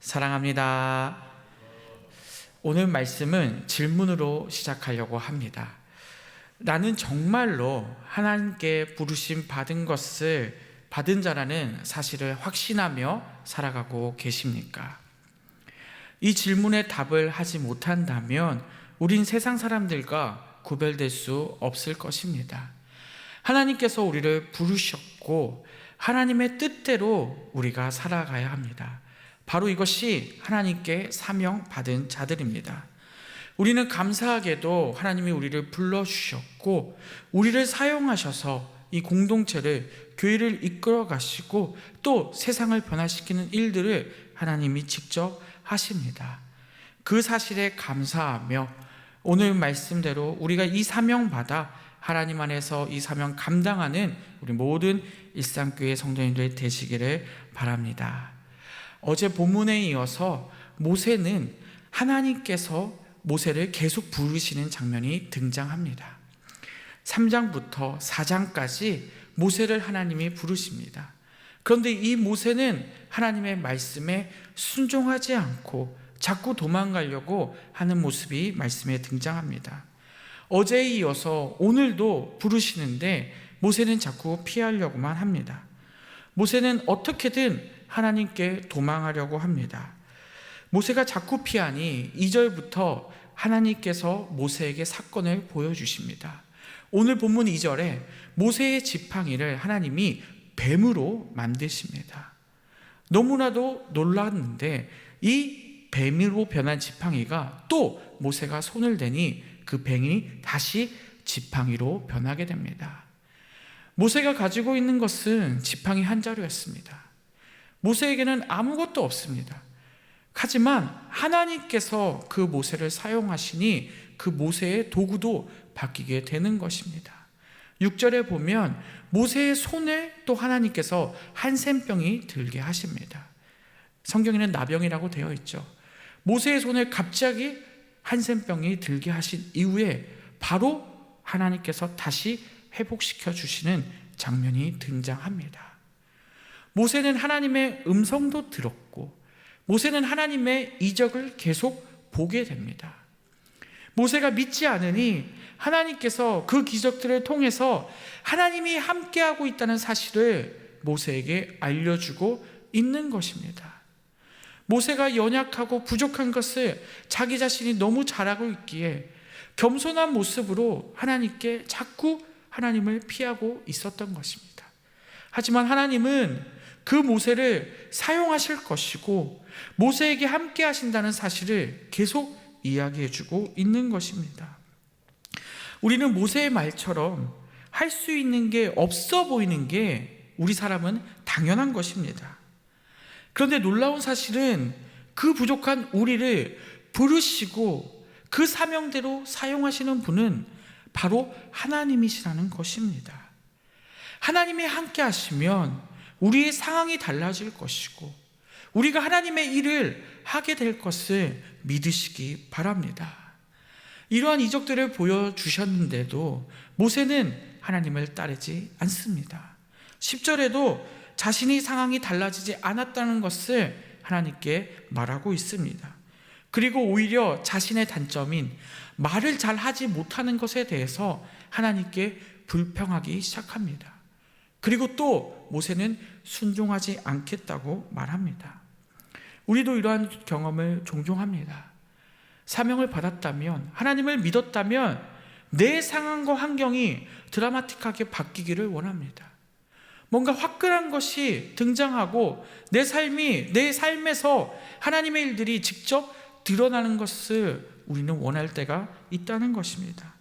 사랑합니다. 오늘 말씀은 질문으로 시작하려고 합니다. 나는 정말로 하나님께 부르심 받은 것을 받은 자라는 사실을 확신하며 살아가고 계십니까? 이 질문에 답을 하지 못한다면 우린 세상 사람들과 구별될 수 없을 것입니다. 하나님께서 우리를 부르셨고 하나님의 뜻대로 우리가 살아가야 합니다. 바로 이것이 하나님께 사명 받은 자들입니다. 우리는 감사하게도 하나님이 우리를 불러주셨고, 우리를 사용하셔서 이 공동체를, 교회를 이끌어 가시고, 또 세상을 변화시키는 일들을 하나님이 직접 하십니다. 그 사실에 감사하며, 오늘 말씀대로 우리가 이 사명 받아 하나님 안에서 이 사명 감당하는 우리 모든 일상교회 성도님들 되시기를 바랍니다. 어제 본문에 이어서 모세는 하나님께서 모세를 계속 부르시는 장면이 등장합니다. 3장부터 4장까지 모세를 하나님이 부르십니다. 그런데 이 모세는 하나님의 말씀에 순종하지 않고 자꾸 도망가려고 하는 모습이 말씀에 등장합니다. 어제에 이어서 오늘도 부르시는데 모세는 자꾸 피하려고만 합니다. 모세는 어떻게든 하나님께 도망하려고 합니다. 모세가 자꾸 피하니 2절부터 하나님께서 모세에게 사건을 보여주십니다. 오늘 본문 2절에 모세의 지팡이를 하나님이 뱀으로 만드십니다. 너무나도 놀랐는데 이 뱀으로 변한 지팡이가 또 모세가 손을 대니 그 뱀이 다시 지팡이로 변하게 됩니다. 모세가 가지고 있는 것은 지팡이 한 자루였습니다. 모세에게는 아무것도 없습니다. 하지만 하나님께서 그 모세를 사용하시니 그 모세의 도구도 바뀌게 되는 것입니다. 6절에 보면 모세의 손을 또 하나님께서 한센병이 들게 하십니다. 성경에는 나병이라고 되어 있죠. 모세의 손을 갑자기 한센병이 들게 하신 이후에 바로 하나님께서 다시 회복시켜 주시는 장면이 등장합니다. 모세는 하나님의 음성도 들었고 모세는 하나님의 이적을 계속 보게 됩니다. 모세가 믿지 않으니 하나님께서 그 기적들을 통해서 하나님이 함께하고 있다는 사실을 모세에게 알려주고 있는 것입니다. 모세가 연약하고 부족한 것을 자기 자신이 너무 잘하고 있기에 겸손한 모습으로 하나님께 자꾸 하나님을 피하고 있었던 것입니다. 하지만 하나님은 그 모세를 사용하실 것이고 모세에게 함께 하신다는 사실을 계속 이야기해 주고 있는 것입니다. 우리는 모세의 말처럼 할 수 있는 게 없어 보이는 게 우리 사람은 당연한 것입니다. 그런데 놀라운 사실은 그 부족한 우리를 부르시고 그 사명대로 사용하시는 분은 바로 하나님이시라는 것입니다. 하나님이 함께 하시면 우리의 상황이 달라질 것이고 우리가 하나님의 일을 하게 될 것을 믿으시기 바랍니다. 이러한 이적들을 보여주셨는데도 모세는 하나님을 따르지 않습니다. 10절에도 자신이 상황이 달라지지 않았다는 것을 하나님께 말하고 있습니다. 그리고 오히려 자신의 단점인 말을 잘 하지 못하는 것에 대해서 하나님께 불평하기 시작합니다. 그리고 또 모세는 순종하지 않겠다고 말합니다. 우리도 이러한 경험을 종종 합니다. 사명을 받았다면, 하나님을 믿었다면, 내 상황과 환경이 드라마틱하게 바뀌기를 원합니다. 뭔가 화끈한 것이 등장하고 내 삶이, 내 삶에서 하나님의 일들이 직접 드러나는 것을 우리는 원할 때가 있다는 것입니다.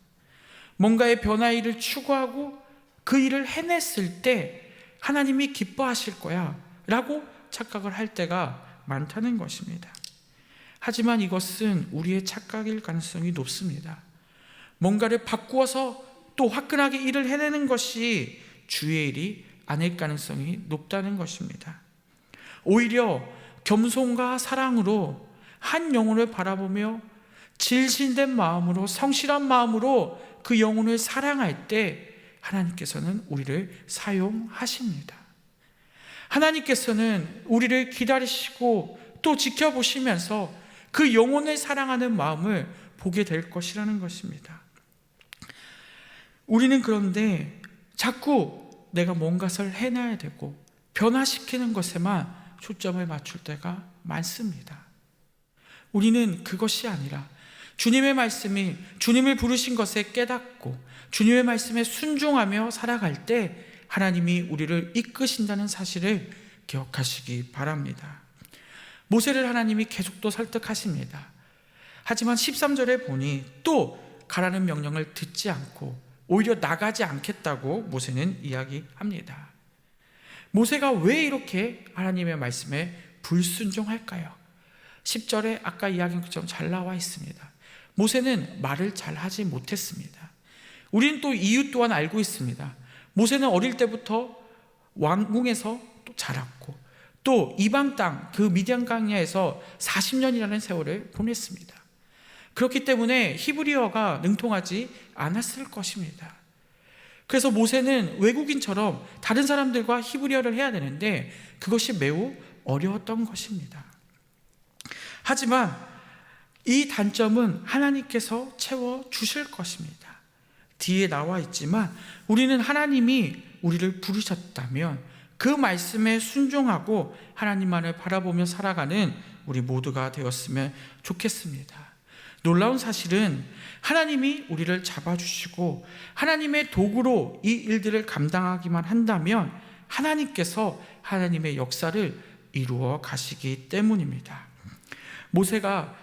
뭔가의 변화 일을 추구하고 그 일을 해냈을 때 하나님이 기뻐하실 거야 라고 착각을 할 때가 많다는 것입니다. 하지만 이것은 우리의 착각일 가능성이 높습니다. 뭔가를 바꾸어서 또 화끈하게 일을 해내는 것이 주의 일이 아닐 가능성이 높다는 것입니다. 오히려 겸손과 사랑으로 한 영혼을 바라보며 질신된 마음으로 성실한 마음으로 그 영혼을 사랑할 때 하나님께서는 우리를 사용하십니다. 하나님께서는 우리를 기다리시고 또 지켜보시면서 그 영혼을 사랑하는 마음을 보게 될 것이라는 것입니다. 우리는 그런데 자꾸 내가 뭔가를 해놔야 되고 변화시키는 것에만 초점을 맞출 때가 많습니다. 우리는 그것이 아니라 주님의 말씀이 주님을 부르신 것에 깨닫고 주님의 말씀에 순종하며 살아갈 때 하나님이 우리를 이끄신다는 사실을 기억하시기 바랍니다. 모세를 하나님이 계속 또 설득하십니다. 하지만 13절에 보니 또 가라는 명령을 듣지 않고 오히려 나가지 않겠다고 모세는 이야기합니다. 모세가 왜 이렇게 하나님의 말씀에 불순종할까요? 10절에 아까 이야기한 것처럼 잘 나와 있습니다. 모세는 말을 잘 하지 못했습니다. 우리는 또 이유 또한 알고 있습니다. 모세는 어릴 때부터 왕궁에서 또 자랐고 또 이방 땅 그 미디안 강야에서 40년이라는 세월을 보냈습니다. 그렇기 때문에 히브리어가 능통하지 않았을 것입니다. 그래서 모세는 외국인처럼 다른 사람들과 히브리어를 해야 되는데 그것이 매우 어려웠던 것입니다. 하지만 이 단점은 하나님께서 채워 주실 것입니다. 뒤에 나와 있지만 우리는 하나님이 우리를 부르셨다면 그 말씀에 순종하고 하나님만을 바라보며 살아가는 우리 모두가 되었으면 좋겠습니다. 놀라운 사실은 하나님이 우리를 잡아주시고 하나님의 도구로 이 일들을 감당하기만 한다면 하나님께서 하나님의 역사를 이루어 가시기 때문입니다. 모세가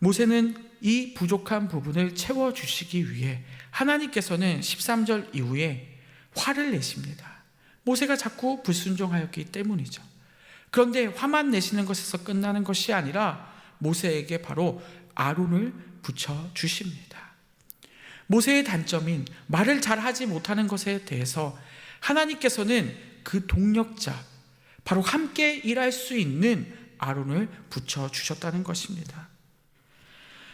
모세는 이 부족한 부분을 채워 주시기 위해 하나님께서는 13절 이후에 화를 내십니다. 모세가 자꾸 불순종하였기 때문이죠. 그런데 화만 내시는 것에서 끝나는 것이 아니라 모세에게 바로 아론을 붙여 주십니다. 모세의 단점인 말을 잘 하지 못하는 것에 대해서 하나님께서는 그 동력자, 바로 함께 일할 수 있는 아론을 붙여 주셨다는 것입니다.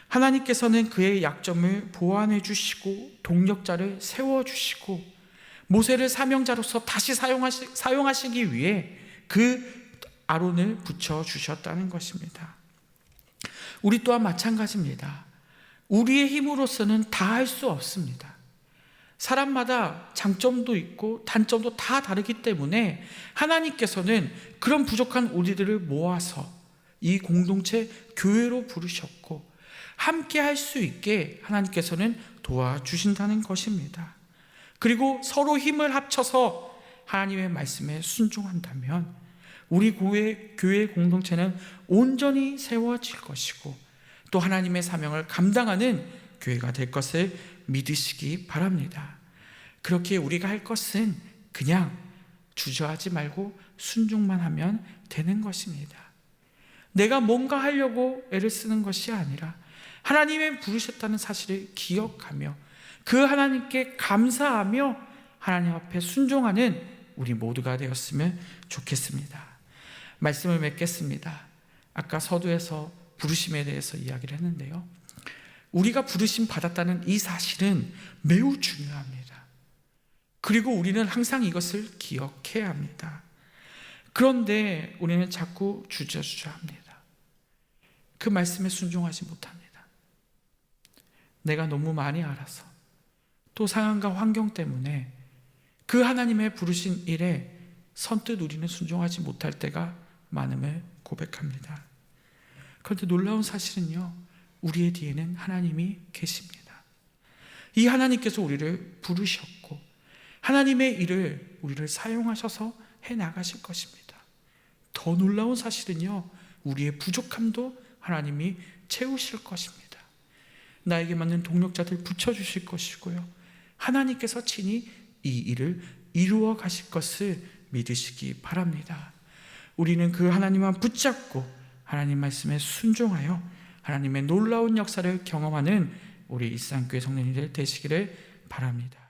하나님께서는 그의 약점을 보완해 주시고 동력자를 세워 주시고 모세를 사명자로서 다시 사용하시, 사용하시기 위해 그 아론을 붙여 주셨다는 것입니다. 우리 또한 마찬가지입니다. 우리의 힘으로서는 다 할 수 없습니다. 사람마다 장점도 있고 단점도 다 다르기 때문에 하나님께서는 그런 부족한 우리들을 모아서 이 공동체 교회로 부르셨고 함께 할 수 있게 하나님께서는 도와주신다는 것입니다. 그리고 서로 힘을 합쳐서 하나님의 말씀에 순종한다면 우리 교회, 교회 공동체는 온전히 세워질 것이고 또 하나님의 사명을 감당하는 교회가 될 것을 믿으시기 바랍니다. 그렇게 우리가 할 것은 그냥 주저하지 말고 순종만 하면 되는 것입니다. 내가 뭔가 하려고 애를 쓰는 것이 아니라 하나님의 부르셨다는 사실을 기억하며 그 하나님께 감사하며 하나님 앞에 순종하는 우리 모두가 되었으면 좋겠습니다. 말씀을 맺겠습니다. 아까 서두에서 부르심에 대해서 이야기를 했는데요. 우리가 부르심 받았다는 이 사실은 매우 중요합니다. 그리고 우리는 항상 이것을 기억해야 합니다. 그런데 우리는 자꾸 주저주저합니다. 그 말씀에 순종하지 못합니다. 내가 너무 많이 알아서 또 상황과 환경 때문에 그 하나님의 부르신 일에 선뜻 우리는 순종하지 못할 때가 많음을 고백합니다. 그런데 놀라운 사실은요, 우리의 뒤에는 하나님이 계십니다. 이 하나님께서 우리를 부르셨고, 하나님의 일을 우리를 사용하셔서 해 나가실 것입니다. 더 놀라운 사실은요, 우리의 부족함도 하나님이 채우실 것입니다. 나에게 맞는 동력자들 붙여주실 것이고요. 하나님께서 친히 이 일을 이루어 가실 것을 믿으시기 바랍니다. 우리는 그 하나님만 붙잡고 하나님 말씀에 순종하여 하나님의 놀라운 역사를 경험하는 우리 일상교회 성도님들 되시기를 바랍니다.